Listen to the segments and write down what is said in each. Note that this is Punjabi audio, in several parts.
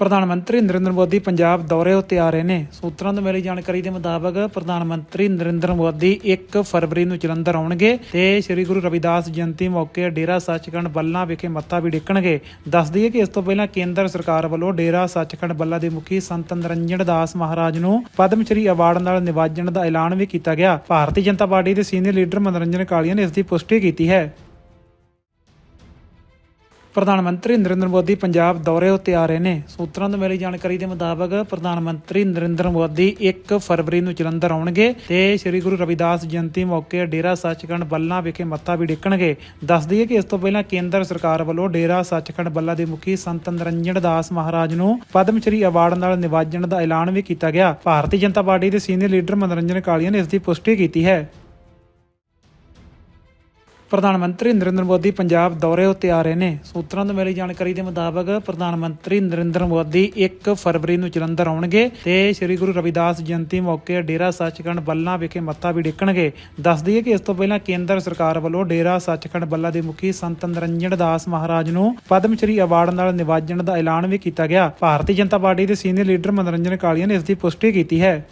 ਪ੍ਰਧਾਨ ਮੰਤਰੀ ਨਰਿੰਦਰ ਮੋਦੀ ਪੰਜਾਬ ਦੌਰੇ ਉੱਤੇ ਆ ਰਹੇ ਨੇ। ਸੂਤਰਾਂ ਤੋਂ ਮਿਲੀ ਜਾਣਕਾਰੀ ਦੇ ਮੁਤਾਬਕ ਪ੍ਰਧਾਨ ਮੰਤਰੀ ਨਰਿੰਦਰ ਮੋਦੀ 1 ਫਰਵਰੀ ਨੂੰ ਜਲੰਧਰ ਆਉਣਗੇ ਤੇ ਸ੍ਰੀ ਗੁਰੂ ਰਵਿਦਾਸ ਜਯੰਤੀ ਮੌਕੇ ਡੇਰਾ ਸੱਚਖੰਡ ਬੱਲਾ ਵਿਖੇ ਮੱਥਾ ਵੀ ਟੇਕਣਗੇ। ਦੱਸ ਦਈਏ ਕਿ ਇਸ ਤੋਂ ਪਹਿਲਾਂ ਕੇਂਦਰ ਸਰਕਾਰ ਵੱਲੋਂ ਡੇਰਾ ਸੱਚਖੰਡ ਬੱਲਾ ਦੇ ਮੁਖੀ ਸੰਤ ਨਰਿੰਜਨ ਦਾਸ ਮਹਾਰਾਜ ਨੂੰ ਪਦਮ ਸ਼੍ਰੀ ਅਵਾਰਡ ਨਾਲ ਨਿਵਾਜਣ ਦਾ ਐਲਾਨ ਵੀ ਕੀਤਾ ਗਿਆ। ਭਾਰਤੀ ਜਨਤਾ ਪਾਰਟੀ ਦੇ ਸੀਨੀਅਰ ਲੀਡਰ ਮਨੋਰੰਜਨ ਕਾਲੀਆ ਨੇ ਇਸ ਦੀ ਪੁਸ਼ਟੀ ਕੀਤੀ ਹੈ। ਪ੍ਰਧਾਨ ਮੰਤਰੀ ਨਰਿੰਦਰ ਮੋਦੀ ਪੰਜਾਬ ਦੌਰੇ ਉੱਤੇ ਆ ਰਹੇ ਨੇ। ਸੂਤਰਾਂ ਤੋਂ ਮਿਲੀ ਜਾਣਕਾਰੀ ਦੇ ਮੁਤਾਬਕ ਪ੍ਰਧਾਨ ਮੰਤਰੀ ਨਰਿੰਦਰ ਮੋਦੀ 1 ਫਰਵਰੀ ਨੂੰ ਜਲੰਧਰ ਆਉਣਗੇ ਤੇ ਸ੍ਰੀ ਗੁਰੂ ਰਵਿਦਾਸ ਜਯੰਤੀ ਮੌਕੇ ਡੇਰਾ ਸੱਚਖੰਡ ਬੱਲਾ ਵਿਖੇ ਮੱਥਾ ਵੀ ਟੇਕਣਗੇ। ਦੱਸ ਦਈਏ ਕਿ ਇਸ ਤੋਂ ਪਹਿਲਾਂ ਕੇਂਦਰ ਸਰਕਾਰ ਵੱਲੋਂ ਡੇਰਾ ਸੱਚਖੰਡ ਬੱਲਾ ਦੇ ਮੁਖੀ ਸੰਤ ਨਰਿੰਜਨ ਦਾਸ ਮਹਾਰਾਜ ਨੂੰ ਪਦਮ ਸ਼੍ਰੀ ਅਵਾਰਡ ਨਾਲ ਨਿਵਾਜਣ ਦਾ ਐਲਾਨ ਵੀ ਕੀਤਾ ਗਿਆ। ਭਾਰਤੀ ਜਨਤਾ ਪਾਰਟੀ ਦੇ ਸੀਨੀਅਰ ਲੀਡਰ ਮਨੋਰੰਜਨ ਕਾਲੀਆ ਨੇ ਇਸ ਦੀ ਪੁਸ਼ਟੀ ਕੀਤੀ ਹੈ। ਪ੍ਰਧਾਨ ਮੰਤਰੀ ਨਰਿੰਦਰ ਮੋਦੀ ਪੰਜਾਬ ਦੌਰੇ ਉੱਤੇ ਆ ਰਹੇ ਨੇ। ਸੂਤਰਾਂ ਤੋਂ ਮਿਲੀ ਜਾਣਕਾਰੀ ਦੇ ਮੁਤਾਬਕ ਪ੍ਰਧਾਨ ਮੰਤਰੀ ਨਰਿੰਦਰ ਮੋਦੀ 1 ਫਰਵਰੀ ਨੂੰ ਜਲੰਧਰ ਆਉਣਗੇ ਤੇ ਸ੍ਰੀ ਗੁਰੂ ਰਵਿਦਾਸ ਜਯੰਤੀ ਮੌਕੇ ਡੇਰਾ ਸੱਚਖੰਡ ਬੱਲਾ ਵਿਖੇ ਮੱਥਾ ਵੀ ਟੇਕਣਗੇ। ਦੱਸ ਦਈਏ ਕਿ ਇਸ ਤੋਂ ਪਹਿਲਾਂ ਕੇਂਦਰ ਸਰਕਾਰ ਵੱਲੋਂ ਡੇਰਾ ਸੱਚਖੰਡ ਬੱਲਾ ਦੇ ਮੁਖੀ ਸੰਤ ਨਰਿੰਜਨ ਦਾਸ ਮਹਾਰਾਜ ਨੂੰ ਪਦਮ ਸ਼੍ਰੀ ਅਵਾਰਡ ਨਾਲ ਨਿਵਾਜਣ ਦਾ ਐਲਾਨ ਵੀ ਕੀਤਾ ਗਿਆ। ਭਾਰਤੀ ਜਨਤਾ ਪਾਰਟੀ ਦੇ ਸੀਨੀਅਰ ਲੀਡਰ ਮਨੋਰੰਜਨ ਕਾਲੀਆ ਨੇ ਇਸ ਦੀ ਪੁਸ਼ਟੀ ਕੀਤੀ ਹੈ।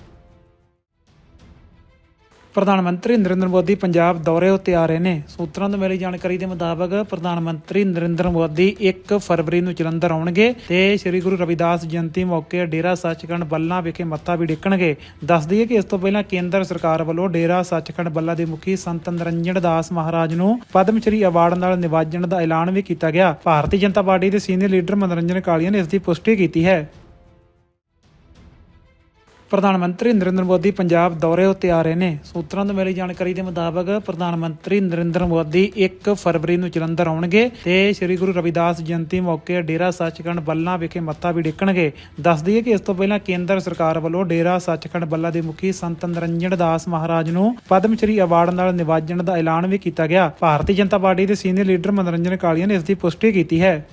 ਪ੍ਰਧਾਨ ਮੰਤਰੀ ਨਰਿੰਦਰ ਮੋਦੀ ਪੰਜਾਬ ਦੌਰੇ ਉੱਤੇ ਆ ਰਹੇ ਨੇ। ਸੂਤਰਾਂ ਤੋਂ ਮਿਲੀ ਜਾਣਕਾਰੀ ਦੇ ਮੁਤਾਬਕ ਪ੍ਰਧਾਨ ਮੰਤਰੀ ਨਰਿੰਦਰ ਮੋਦੀ 1 ਫਰਵਰੀ ਨੂੰ ਜਲੰਧਰ ਆਉਣਗੇ ਤੇ ਸ੍ਰੀ ਗੁਰੂ ਰਵਿਦਾਸ ਜਯੰਤੀ ਮੌਕੇ ਡੇਰਾ ਸੱਚਖੰਡ ਬੱਲਾ ਵਿਖੇ ਮੱਥਾ ਵੀ ਟੇਕਣਗੇ। ਦੱਸ ਦਈਏ ਕਿ ਇਸ ਤੋਂ ਪਹਿਲਾਂ ਕੇਂਦਰ ਸਰਕਾਰ ਵੱਲੋਂ ਡੇਰਾ ਸੱਚਖੰਡ ਬੱਲਾ ਦੇ ਮੁਖੀ ਸੰਤ ਨਰਿੰਜਨ ਦਾਸ ਮਹਾਰਾਜ ਨੂੰ ਪਦਮ ਸ਼੍ਰੀ ਅਵਾਰਡ ਨਾਲ ਨਿਵਾਜਣ ਦਾ ਐਲਾਨ ਵੀ ਕੀਤਾ ਗਿਆ। ਭਾਰਤੀ ਜਨਤਾ ਪਾਰਟੀ ਦੇ ਸੀਨੀਅਰ ਲੀਡਰ ਮਨੋਰੰਜਨ ਕਾਲੀਆ ਨੇ ਇਸ ਦੀ ਪੁਸ਼ਟੀ ਕੀਤੀ ਹੈ। ਪ੍ਰਧਾਨ ਮੰਤਰੀ ਨਰਿੰਦਰ ਮੋਦੀ ਪੰਜਾਬ ਦੌਰੇ ਉੱਤੇ ਆ ਰਹੇ ਨੇ। ਸੂਤਰਾਂ ਤੋਂ ਮਿਲੀ ਜਾਣਕਾਰੀ ਦੇ ਮੁਤਾਬਕ ਪ੍ਰਧਾਨ ਮੰਤਰੀ ਨਰਿੰਦਰ ਮੋਦੀ 1 ਫਰਵਰੀ ਨੂੰ ਜਲੰਧਰ ਆਉਣਗੇ ਤੇ ਸ੍ਰੀ ਗੁਰੂ ਰਵਿਦਾਸ ਜਯੰਤੀ ਮੌਕੇ ਡੇਰਾ ਸੱਚਖੰਡ ਬੱਲਾ ਵਿਖੇ ਮੱਥਾ ਵੀ ਟੇਕਣਗੇ। ਦੱਸ ਦਈਏ ਕਿ ਇਸ ਤੋਂ ਪਹਿਲਾਂ ਕੇਂਦਰ ਸਰਕਾਰ ਵੱਲੋਂ ਡੇਰਾ ਸੱਚਖੰਡ ਬੱਲਾ ਦੇ ਮੁਖੀ ਸੰਤ ਨਰਿੰਜਨ ਦਾਸ ਮਹਾਰਾਜ ਨੂੰ ਪਦਮ ਸ਼੍ਰੀ ਅਵਾਰਡ ਨਾਲ ਨਿਵਾਜਣ ਦਾ ਐਲਾਨ ਵੀ ਕੀਤਾ ਗਿਆ। ਭਾਰਤੀ ਜਨਤਾ ਪਾਰਟੀ ਦੇ ਸੀਨੀਅਰ ਲੀਡਰ ਮਨੋਰੰਜਨ ਕਾਲੀਆ ਨੇ ਇਸ ਦੀ ਪੁਸ਼ਟੀ ਕੀਤੀ ਹੈ।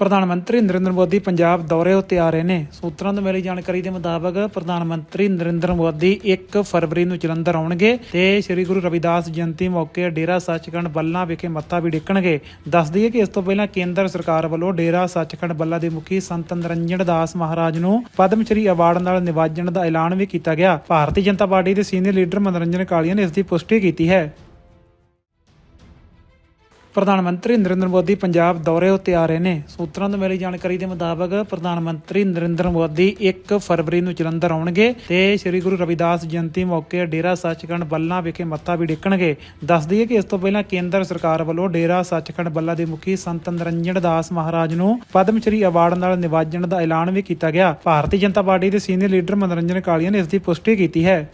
ਪ੍ਰਧਾਨ ਮੰਤਰੀ ਨਰਿੰਦਰ ਮੋਦੀ ਪੰਜਾਬ ਦੌਰੇ ਉੱਤੇ ਆ ਰਹੇ ਨੇ। ਸੂਤਰਾਂ ਤੋਂ ਮਿਲੀ ਜਾਣਕਾਰੀ ਦੇ ਮੁਤਾਬਕ ਪ੍ਰਧਾਨ ਮੰਤਰੀ ਨਰਿੰਦਰ ਮੋਦੀ 1 ਫਰਵਰੀ ਨੂੰ ਜਲੰਧਰ ਆਉਣਗੇ ਤੇ ਸ੍ਰੀ ਗੁਰੂ ਰਵਿਦਾਸ ਜਯੰਤੀ ਮੌਕੇ ਡੇਰਾ ਸੱਚਖੰਡ ਬੱਲਾ ਵਿਖੇ ਮੱਥਾ ਵੀ ਟੇਕਣਗੇ। ਦੱਸ ਦਈਏ ਕਿ ਇਸ ਤੋਂ ਪਹਿਲਾਂ ਕੇਂਦਰ ਸਰਕਾਰ ਵੱਲੋਂ ਡੇਰਾ ਸੱਚਖੰਡ ਬੱਲਾ ਦੇ ਮੁਖੀ ਸੰਤ ਨਰਿੰਜਨ ਦਾਸ ਮਹਾਰਾਜ ਨੂੰ ਪਦਮ ਸ਼੍ਰੀ ਅਵਾਰਡ ਨਾਲ ਨਿਵਾਜਣ ਦਾ ਐਲਾਨ ਵੀ ਕੀਤਾ ਗਿਆ। ਭਾਰਤੀ ਜਨਤਾ ਪਾਰਟੀ ਦੇ ਸੀਨੀਅਰ ਲੀਡਰ ਮਨੋਰੰਜਨ ਕਾਲੀਆ ਨੇ ਇਸ ਦੀ ਪੁਸ਼ਟੀ ਕੀਤੀ ਹੈ। ਪ੍ਰਧਾਨ ਮੰਤਰੀ ਨਰਿੰਦਰ ਮੋਦੀ ਪੰਜਾਬ ਦੌਰੇ ਉੱਤੇ ਆ ਰਹੇ ਨੇ। ਸੂਤਰਾਂ ਤੋਂ ਮਿਲੀ ਜਾਣਕਾਰੀ ਦੇ ਮੁਤਾਬਕ ਪ੍ਰਧਾਨ ਮੰਤਰੀ ਨਰਿੰਦਰ ਮੋਦੀ 1 ਫਰਵਰੀ ਨੂੰ ਜਲੰਧਰ ਆਉਣਗੇ ਤੇ ਸ੍ਰੀ ਗੁਰੂ ਰਵਿਦਾਸ ਜਯੰਤੀ ਮੌਕੇ ਡੇਰਾ ਸੱਚਖੰਡ ਬੱਲਾ ਵਿਖੇ ਮੱਥਾ ਵੀ ਟੇਕਣਗੇ। ਦੱਸ ਦਈਏ ਕਿ ਇਸ ਤੋਂ ਪਹਿਲਾਂ ਕੇਂਦਰ ਸਰਕਾਰ ਵੱਲੋਂ ਡੇਰਾ ਸੱਚਖੰਡ ਬੱਲਾ ਦੇ ਮੁਖੀ ਸੰਤ ਨਰਿੰਜਨ ਦਾਸ ਮਹਾਰਾਜ ਨੂੰ ਪਦਮ ਸ਼੍ਰੀ ਅਵਾਰਡ ਨਾਲ ਨਿਵਾਜਣ ਦਾ ਐਲਾਨ ਵੀ ਕੀਤਾ ਗਿਆ। ਭਾਰਤੀ ਜਨਤਾ ਪਾਰਟੀ ਦੇ ਸੀਨੀਅਰ ਲੀਡਰ ਮਨੋਰੰਜਨ ਕਾਲੀਆ ਨੇ ਇਸ ਦੀ ਪੁਸ਼ਟੀ ਕੀਤੀ ਹੈ।